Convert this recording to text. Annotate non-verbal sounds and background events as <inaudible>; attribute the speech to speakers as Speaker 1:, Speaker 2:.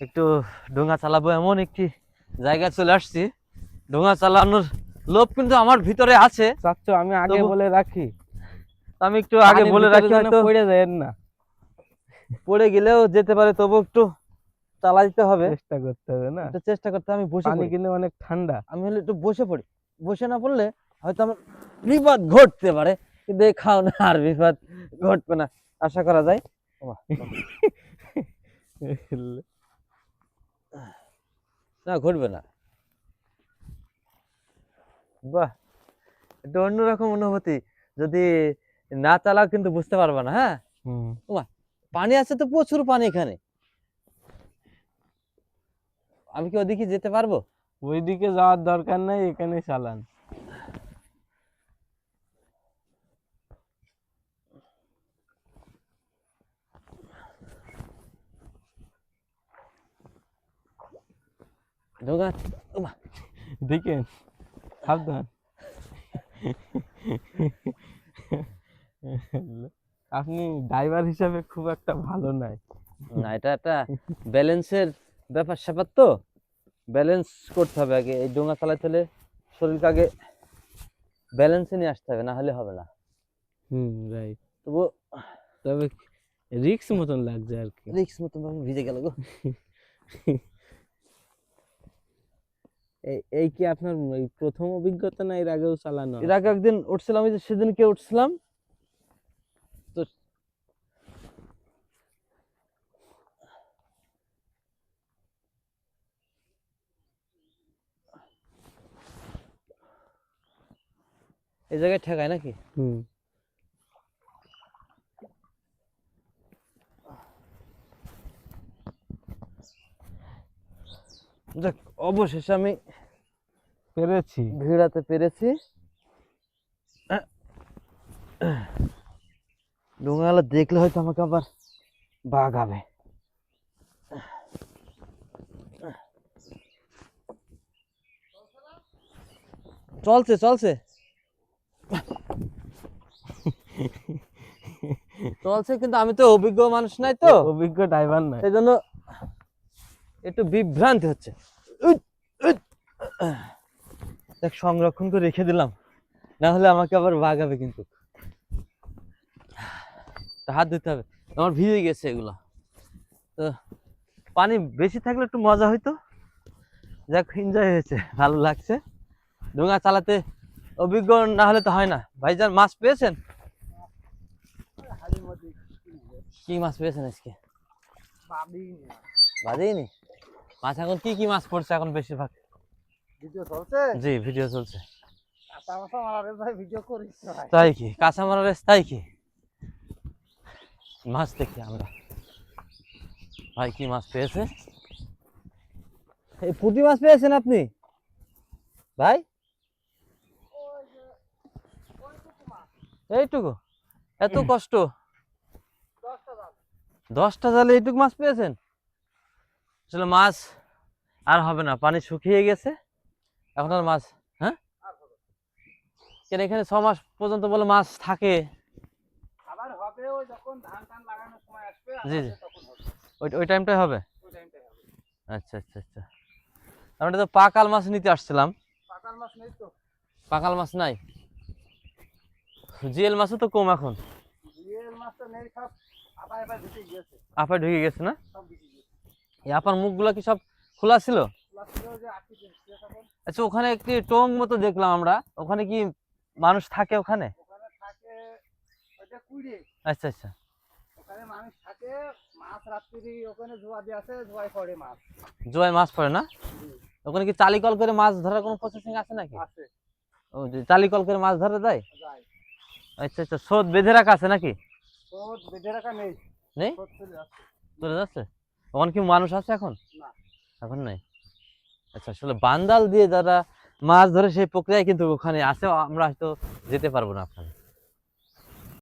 Speaker 1: একটু ডোঙা চালাবো এমন একটি জায়গায় চলে আসছি। ডোঙা চালানোর লোভ কিন্তু আমার ভিতরে আছে।
Speaker 2: চাচ্ছ আমি আগে বলে রাখি।
Speaker 1: আমি একটু আগে বলে রাখি হয়তো
Speaker 2: পড়ে যায় না।
Speaker 1: পড়ে গেলেও যেতে পারে তবু একটু চালাইতে হবে।
Speaker 2: চেষ্টা করতে হবে না।
Speaker 1: একটু চেষ্টা করতে আমি বসে
Speaker 2: পানি
Speaker 1: পড়ি।
Speaker 2: কিন্তু অনেক ঠান্ডা।
Speaker 1: আমি হলে একটু বসে পড়ি। বসে না পড়লে হয়তো আমার বিপদ ঘটতে পারে। কিন্তু খাও না আর বিপদ ঘটবে না। আশা করা যায়। <laughs> না ঘটবে না। বাহ! একটু অন্যরকম অনুভূতি। যদি না চালাও কিন্তু বুঝতে পারবে না হ্যাঁ? পানি আছে তো প্রচুর পানি এখানে। আমি কি ওদিকে যেতে পারব?
Speaker 2: ওইদিকে যাওয়ার দরকার নাই এখানে চালান।
Speaker 1: ঢোকা
Speaker 2: দেখেন সাবধান। আপনি ড্রাইভার হিসাবে খুব একটা ভালো নাই।
Speaker 1: না এটা একটা ব্যালেন্সের ব্যাপার স্যাপার তো। ব্যালেন্স করতে হবে আগে। এই ডোঙা চালাতে হলে শরীরকে আগে ব্যালেন্সে নিয়ে আসতে হবে না হলে হবে না।
Speaker 2: হুম রাইট
Speaker 1: তবু
Speaker 2: তবে রিক্স মতন লাগছে আর কি।
Speaker 1: রিক্স মতন ভিজে গেল গো। <laughs>
Speaker 2: এই কি আপনার প্রথম অভিজ্ঞতা না এর আগেও চালানো
Speaker 1: এর আগে একদিন উঠছিলাম ওই যে সেদিনকে উঠছিলাম? তো এই জায়গায় ঠেকায় নাকি?
Speaker 2: হুম।
Speaker 1: যাক অবশেষে আমি
Speaker 2: পেরেছি।
Speaker 1: ভিড়াতে পেরেছি। ডোঙালা দেখলে হয়তো আমাকে আবার বাগাবে। চলছে চলছে। চলছে কিন্তু আমি তো অভিজ্ঞ মানুষ নাই তো।
Speaker 2: অভিজ্ঞ ড্রাইভার নাই।
Speaker 1: সেই জন্য একটু বিভ্রান্তি হচ্ছে। দেখ সংরক্ষণ করে রেখে দিলাম। না হলে আমাকে আবার বাগাবে কিন্তু। তা হাত দিতে হবে। আমার ভিজে গেছে এগুলো। তো পানি বেশি থাকলে একটু মজা হইতো। যাক এনজয় হয়েছে। ভালো লাগছে। ডোঙা চালাতে অভিজ্ঞ না হলে তো হয় না। ভাইজান মাছ পেয়েছেন? কি মাছ পেয়েছেন আজকে? বাজেইনি মাছ এখন কি কি মাছ পড়ছে এখন বেশিরভাগ?
Speaker 3: ভিডিও চলছে?
Speaker 1: জি ভিডিও চলছে। তাই কি? কাঁচা মারার তাই কি? মাছ দেখি আমরা। ভাই কি মাছ পেয়েছে? এই পুঁটি মাছ পেয়েছেন আপনি? ভাই? এইটুকু। এত কষ্ট। দশটা জালে এইটুকু মাছ পেয়েছেন? আসলে মাছ আর হবে না পানি শুকিয়ে গেছে এখন আর মাছ হ্যাঁ? কেন এখানে ছ মাস পর্যন্ত বলে মাছ থাকে? জি, জি। ওই ওই টাইমটাই হবে? আচ্ছা আচ্ছা আচ্ছা। আমরা তো পাকাল মাছ নিতে আসছিলাম।
Speaker 3: পাকাল মাছ নেই তো।
Speaker 1: পাকাল মাছ নাই? জিএল মাছও তো কম এখন।
Speaker 3: রিয়েল মাছ তো নেই সব আবার ঢুকে গিয়েছে।
Speaker 1: আপায় ঢুকে গেছে না?
Speaker 3: সব
Speaker 1: এই আপার মুখগুলো কি সব খোলা ছিল? আচ্ছা ওখানে একটি টং মতো দেখলাম আমরা। ওখানে কি মানুষ থাকে ওখানে? আচ্ছা আচ্ছা।
Speaker 3: মাছ পড়ে মাছ
Speaker 1: পড়ে না? ওখানে কি চালি কল করে মাছ ধরার কোনো প্রসেসিং আছে নাকি? ও চালি কল করে মাছ ধরে দেয়
Speaker 3: যায়।
Speaker 1: আচ্ছা আচ্ছা স্রোত বেঁধে রাখা আছে নাকি?
Speaker 3: বেঁধে রাখা নেই।
Speaker 1: নেই? চলে যাচ্ছে? ওখানে কি মানুষ আছে এখন?
Speaker 3: না।
Speaker 1: এখন নাই? আচ্ছা আসলে বান্দাল দিয়ে যারা মাছ ধরে সেই প্রক্রিয়ায় কিন্তু ওখানে আছে আমরা হয়তো যেতে পারব না আপনাদের।